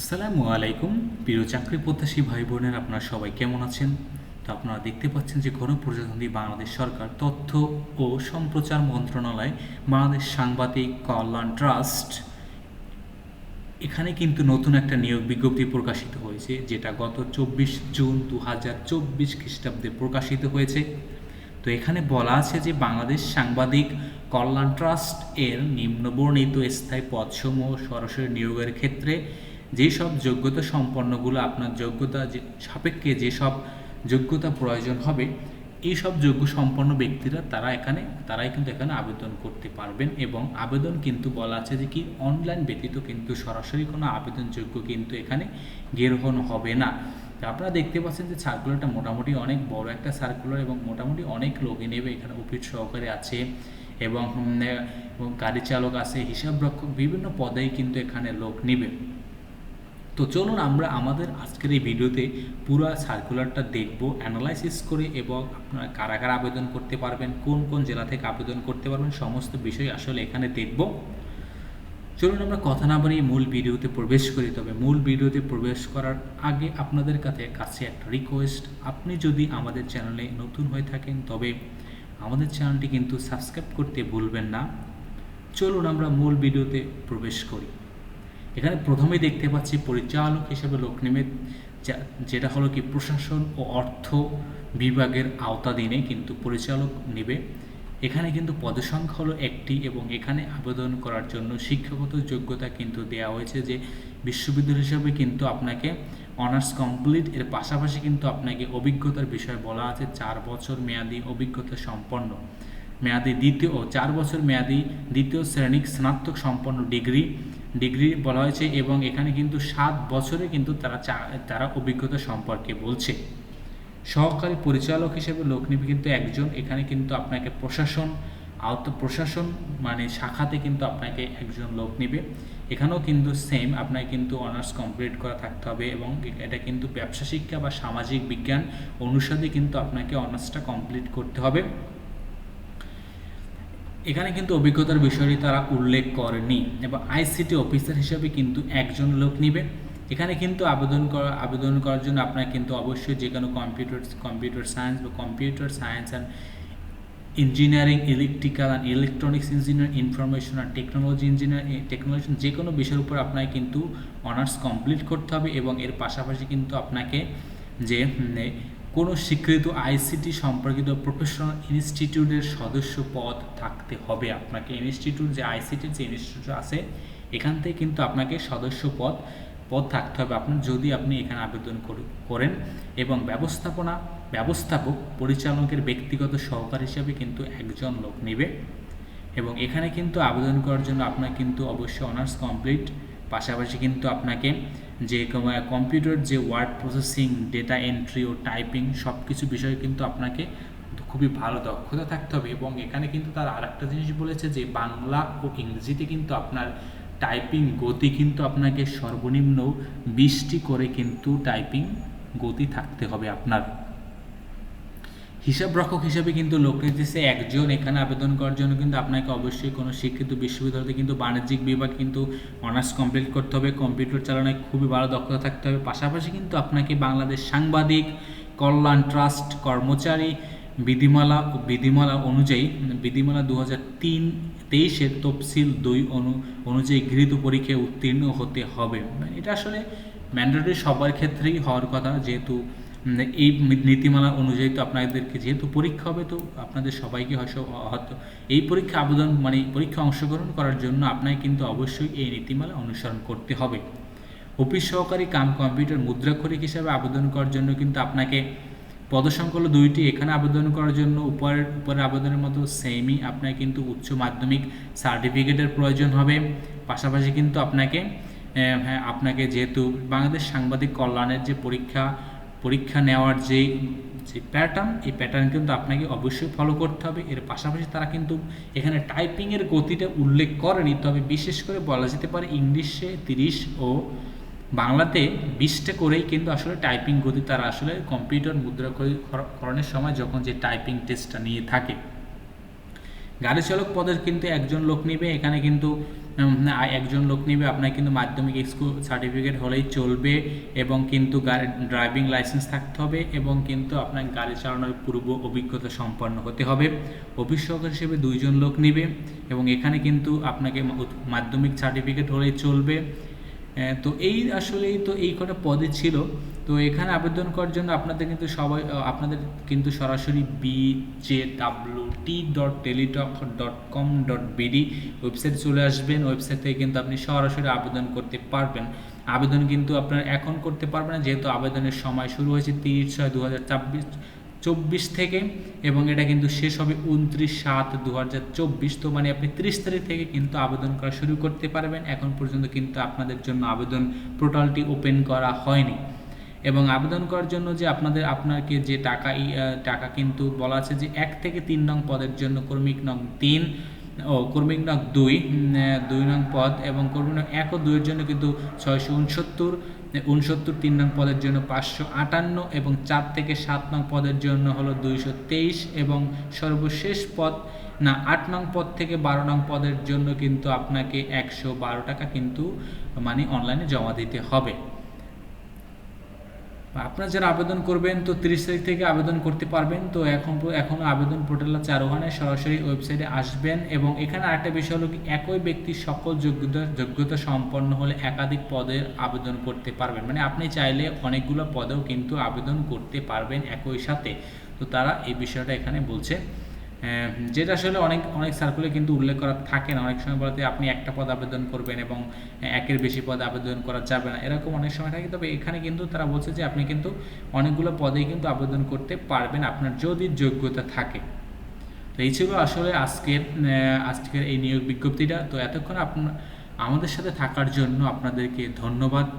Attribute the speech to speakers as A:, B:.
A: আসসালামু আলাইকুম প্রিয় চাকরি প্রত্যাশী ভাই বোনের আপনারা সবাই কেমন আছেন তো আপনারা দেখতে পাচ্ছেন যে গণপ্রজাতন্ত্রী বাংলাদেশ সরকার তথ্য ও সম্প্রচার মন্ত্রণালয় বাংলাদেশ সাংবাদিক কল্যাণ ট্রাস্ট এখানে কিন্তু নতুন একটা নিয়োগ বিজ্ঞপ্তি প্রকাশিত হয়েছে যেটা গত চব্বিশ জুন দু হাজার চব্বিশ খ্রিস্টাব্দে প্রকাশিত হয়েছে তো এখানে বলা আছে যে বাংলাদেশ সাংবাদিক কল্যাণ ট্রাস্ট এর নিম্নবর্ণিত স্থায়ী পদসমূহ সরাসরি নিয়োগের ক্ষেত্রে যেসব যোগ্যতা সম্পন্নগুলো আপনার যোগ্যতা যে সাপেক্ষে যেসব যোগ্যতা প্রয়োজন হবে এই সব যোগ্য সম্পন্ন ব্যক্তিরা তারা এখানে তারাই কিন্তু এখানে আবেদন করতে পারবেন এবং আবেদন কিন্তু বলা আছে যে কি অনলাইন ব্যতীত কিন্তু সরাসরি কোনো আবেদনযোগ্য কিন্তু এখানে গ্রহণ হবে না আপনারা দেখতে পাচ্ছেন যে সার্কুলারটা মোটামুটি অনেক বড় একটা সার্কুলার এবং মোটামুটি অনেক লোকে নেবে এখানে অফিস সহকারে আছে এবং গাড়ি চালক আছে হিসাবরক্ষক বিভিন্ন পদেই কিন্তু এখানে লোক নেবে তো চলুন আমরা আমাদের আজকের এই ভিডিওতে পুরো সার্কুলারটা দেখব অ্যানালাইসিস করে এবং আপনারা কারাগার আবেদন করতে পারবেন কোন কোন জেলা থেকে আবেদন করতে পারবেন সমস্ত বিষয় আসলে এখানে দেখব চলুন আমরা কথা না বলি মূল ভিডিওতে প্রবেশ করি তবে মূল ভিডিওতে প্রবেশ করার আগে আপনাদের কাছে কাছে একটা রিকোয়েস্ট আপনি যদি আমাদের চ্যানেলে নতুন হয়ে থাকেন তবে আমাদের চ্যানেলটি কিন্তু সাবস্ক্রাইব করতে ভুলবেন না চলুন আমরা মূল ভিডিওতে প্রবেশ করি এখানে প্রথমেই দেখতে পাচ্ছি পরিচালক হিসেবে লোক নেমে যেটা হলো কি প্রশাসন ও অর্থ বিভাগের আওতাধীনে কিন্তু পরিচালক নেবে এখানে কিন্তু পদসংখ্যা হলো একটি এবং এখানে আবেদন করার জন্য শিক্ষাগত যোগ্যতা কিন্তু দেয়া হয়েছে যে বিশ্ববিদ্যালয় হিসাবে কিন্তু আপনাকে অনার্স কমপ্লিট এর পাশাপাশি কিন্তু আপনাকে অভিজ্ঞতার বিষয়ে বলা আছে চার বছর মেয়াদি অভিজ্ঞতা সম্পন্ন মেয়াদি দ্বিতীয় ও চার বছর মেয়াদি দ্বিতীয় শ্রেণিক স্নাতক সম্পন্ন ডিগ্রি ডিগ্রি বলা হয়েছে এবং এখানে কিন্তু সাত বছরে কিন্তু তারা চা তারা অভিজ্ঞতা সম্পর্কে বলছে সহকারী পরিচালক হিসেবে লোক নিবে কিন্তু একজন এখানে কিন্তু আপনাকে প্রশাসন আওত প্রশাসন মানে শাখাতে কিন্তু আপনাকে একজন লোক নেবে এখানেও কিন্তু সেম আপনাকে কিন্তু অনার্স কমপ্লিট করা থাকতে হবে এবং এটা কিন্তু ব্যবসা শিক্ষা বা সামাজিক বিজ্ঞান অনুষদে কিন্তু আপনাকে অনার্সটা কমপ্লিট করতে হবে এখানে কিন্তু অভিজ্ঞতার বিষয়টি তারা উল্লেখ করেনি এবং আইসিটি অফিসার হিসেবে কিন্তু একজন লোক নেবে এখানে কিন্তু আবেদন করা আবেদন করার জন্য আপনার কিন্তু অবশ্যই যে কোনো কম্পিউটার কম্পিউটার সায়েন্স বা computer science and engineering electrical and electronics engineer information আর টেকনোলজি ইঞ্জিনিয়ার টেকনোলজি যে কোনো বিষয়ের উপর আপনাকে কিন্তু অনার্স কমপ্লিট করতে হবে এবং এর পাশাপাশি কিন্তু আপনাকে যে কোনো স্বীকৃত আইসিটি সম্পর্কিত প্রফেশনাল ইনস্টিটিউটের সদস্য পদ থাকতে হবে আপনাকে ইনস্টিটিউট যে আইসিটির যে ইনস্টিটিউট আছে এখান থেকে কিন্তু আপনাকে সদস্য পদ পদ থাকতে হবে আপনার যদি আপনি এখানে আবেদন করেন এবং ব্যবস্থাপনা ব্যবস্থাপক পরিচালকের ব্যক্তিগত সহকার হিসাবে কিন্তু একজন লোক নেবে এবং এখানে কিন্তু আবেদন করার জন্য আপনার কিন্তু অবশ্যই অনার্স কমপ্লিট পাশাপাশি কিন্তু আপনাকে যে কম্পিউটার যে ওয়ার্ড প্রসেসিং ডেটা এন্ট্রি ও টাইপিং সব কিছু বিষয়ে কিন্তু আপনাকে খুবই ভালো দক্ষতা থাকতে হবে এবং এখানে কিন্তু তার আর একটা জিনিস বলেছে যে বাংলা ও ইংরেজিতে কিন্তু আপনার টাইপিং গতি কিন্তু আপনাকে সর্বনিম্ন বিশটি করে কিন্তু টাইপিং গতি থাকতে হবে আপনার হিসাবরক্ষক হিসেবে কিন্তু লোক নির্দেশে একজন এখানে আবেদন করার জন্য কিন্তু আপনাকে অবশ্যই কোনো শিক্ষিত বিশ্ববিদ্যালয়তে কিন্তু বাণিজ্যিক বিভাগ কিন্তু অনার্স কমপ্লিট করতে হবে কম্পিউটার চালানায় খুবই ভালো দক্ষতা থাকতে হবে পাশাপাশি কিন্তু আপনাকে বাংলাদেশ সাংবাদিক কল্যাণ ট্রাস্ট কর্মচারী বিধিমালা বিধিমালা অনুযায়ী বিধিমালা দু হাজার তিন তেইশের তফসিল দুই অনু অনুযায়ী গৃহীত পরীক্ষায় উত্তীর্ণ হতে হবে মানে এটা আসলে ম্যান্ডেটরি সবার ক্ষেত্রেই হওয়ার কথা যেহেতু মানে এই নীতিমালা অনুযায়ী তো আপনাদেরকে যেহেতু পরীক্ষা হবে তো আপনাদের সবাইকে হয়তো এই পরীক্ষা আবেদন মানে পরীক্ষা অংশগ্রহণ করার জন্য আপনাকে কিন্তু অবশ্যই এই নীতিমালা অনুসরণ করতে হবে অফিস সহকারী কাম কম্পিউটার মুদ্রাক্ষরিক হিসাবে আবেদন করার জন্য কিন্তু আপনাকে পদসংকল দুইটি এখানে আবেদন করার জন্য উপরের উপরের আবেদনের মতো সেমই আপনাকে কিন্তু উচ্চ মাধ্যমিক সার্টিফিকেটের প্রয়োজন হবে পাশাপাশি কিন্তু আপনাকে হ্যাঁ আপনাকে যেহেতু বাংলাদেশ সাংবাদিক কল্যাণের যে পরীক্ষা পরীক্ষা নেওয়ার যে যে প্যাটার্ন এই প্যাটার্ন কিন্তু আপনাকে অবশ্যই ফলো করতে হবে এর পাশাপাশি তারা কিন্তু এখানে টাইপিংয়ের গতিটা উল্লেখ করেনি তবে বিশেষ করে বলা যেতে পারে ইংলিশে তিরিশ ও বাংলাতে বিশটা করেই কিন্তু আসলে টাইপিং গতি তারা আসলে কম্পিউটার মুদ্রাকরণের সময় যখন যে টাইপিং টেস্টটা নিয়ে থাকে গাড়ি চালক পদের কিন্তু একজন লোক নেবে এখানে কিন্তু একজন লোক নেবে আপনার কিন্তু মাধ্যমিক স্কুল সার্টিফিকেট হলেই চলবে এবং কিন্তু গাড়ি ড্রাইভিং লাইসেন্স থাকতে হবে এবং কিন্তু আপনার গাড়ি চালানোর পূর্ব অভিজ্ঞতা সম্পন্ন হতে হবে অফিস হিসেবে দুইজন লোক নেবে এবং এখানে কিন্তু আপনাকে মাধ্যমিক সার্টিফিকেট হলেই চলবে হ্যাঁ, তো এই আসলেই তো এই কটা পদে ছিল তো এখানে আবেদন করার জন্য আপনাদের কিন্তু সবাই আপনাদের কিন্তু সরাসরি B J W T dot Teletalk dot com dot BD website চলে আসবেন ওয়েবসাইট থেকে কিন্তু আপনি সরাসরি আবেদন করতে পারবেন আবেদন কিন্তু আপনার এখন করতে পারবেন যেহেতু আবেদনের সময় শুরু হয়েছে তিরিশ ছয় দু হাজার ছাব্বিশ চব্বিশ থেকে এবং এটা কিন্তু শেষ হবে উনত্রিশ সাত দু হাজার চব্বিশ তো মানে আপনি ত্রিশ তারিখ থেকে কিন্তু আবেদন করা শুরু করতে পারবেন এখন পর্যন্ত কিন্তু আপনাদের জন্য আবেদন পোর্টালটি ওপেন করা হয়নি এবং আবেদন করার জন্য যে আপনাদের আপনাকে যে টাকা টাকা কিন্তু বলা আছে যে এক থেকে তিন নং পদের জন্য কর্মিক নং তিন ও কর্মিক নাক দুই দুই নং পদ এবং কর্মিক নাক এক ও দুইয়ের জন্য কিন্তু ছয়শো উনসত্তর উনসত্তর তিন নং পদের জন্য পাঁচশো আটান্ন এবং চার থেকে সাত নং পদের জন্য হলো দুইশো তেইশ এবং সর্বশেষ পদ না আট নং পদ থেকে বারো নং পদের জন্য কিন্তু আপনাকে একশো বারো টাকা কিন্তু মানে অনলাইনে জমা দিতে হবে আপনারা যারা আবেদন করবেন তো তিরিশ তারিখ থেকে আবেদন করতে পারবেন তো এখন এখনও আবেদন পোর্টাল আছে আর ওখানে সরাসরি ওয়েবসাইটে আসবেন এবং এখানে আরেকটা বিষয় হলো একই ব্যক্তি সকল যোগ্যতা যোগ্যতা সম্পন্ন হলে একাধিক পদের আবেদন করতে পারবেন মানে আপনি চাইলে অনেকগুলো পদেও কিন্তু আবেদন করতে পারবেন একই সাথে তো তারা এই বিষয়টা এখানে বলছে হ্যাঁ, যেটা আসলে অনেক অনেক সার্কুলে কিন্তু উল্লেখ করা থাকে না অনেক সময় বলতে আপনি একটা পদ আবেদন করবেন এবং একের বেশি পদ আবেদন করা যাবে না এরকম অনেক সময় থাকে তবে এখানে কিন্তু তারা বলছে যে আপনি কিন্তু অনেকগুলো পদেই কিন্তু আবেদন করতে পারবেন আপনার যদি যোগ্যতা থাকে তো এই ছিল আসলে আজকের আজকের এই নিয়োগ বিজ্ঞপ্তিটা তো এতক্ষণ আপনার আমাদের সাথে থাকার জন্য আপনাদেরকে ধন্যবাদ